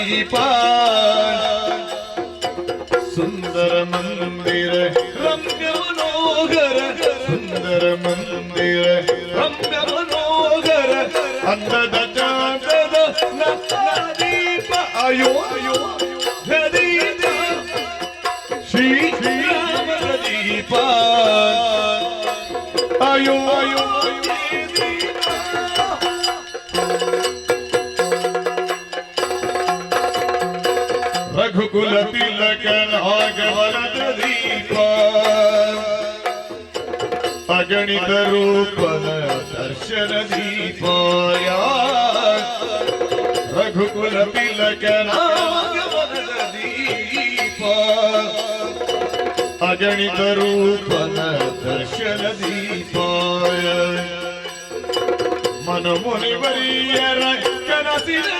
पान सुंदर मंदिर रम्य मनोहर सुंदर मंदिर रम्य मनोहर अन्नद चांदद दीप आयो आयो श्री राम दीपान आयो आयो रघुकुल तिलक नागवरद दीप अगणित रूपन दर्शन दीपाया रघुकुल तिलक नागवरद दीप अगणित रूपन दर्शन दीपाय मन मुनि वरीय कनसिल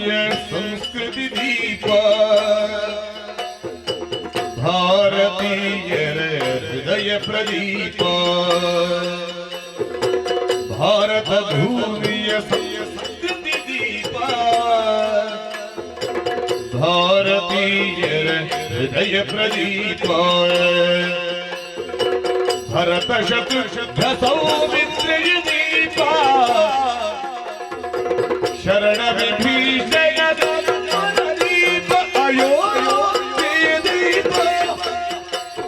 ਹੈ ਸੰਸਕ੍ਰਿਤ ਦੀਪ ਭਾਰਤੀਯ ਹਿਰਦਯ ਪ੍ਰਦੀਪ ਭਾਰਤ ਭੂਮਿਯ ਸੰਸਕ੍ਰਿਤ ਦੀਪ ਭਾਰਤੀਯ ਹਿਰਦਯ ਪ੍ਰਦੀਪ भरत शतुर्शौ मित्रय दीपा शरण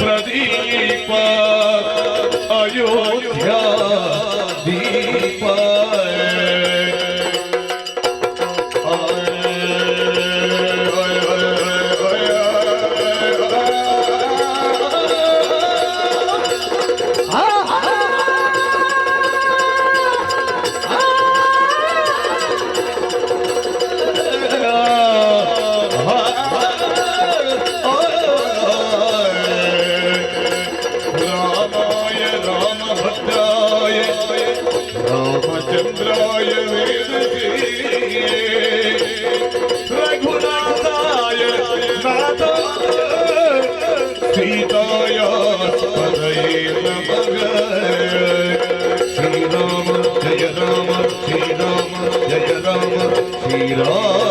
પ્રદીપ અયોધ્યા राभद्रामचंद्राय श्रीय रा सीता भग श्रीम जज राम श्रीम जज राम श्री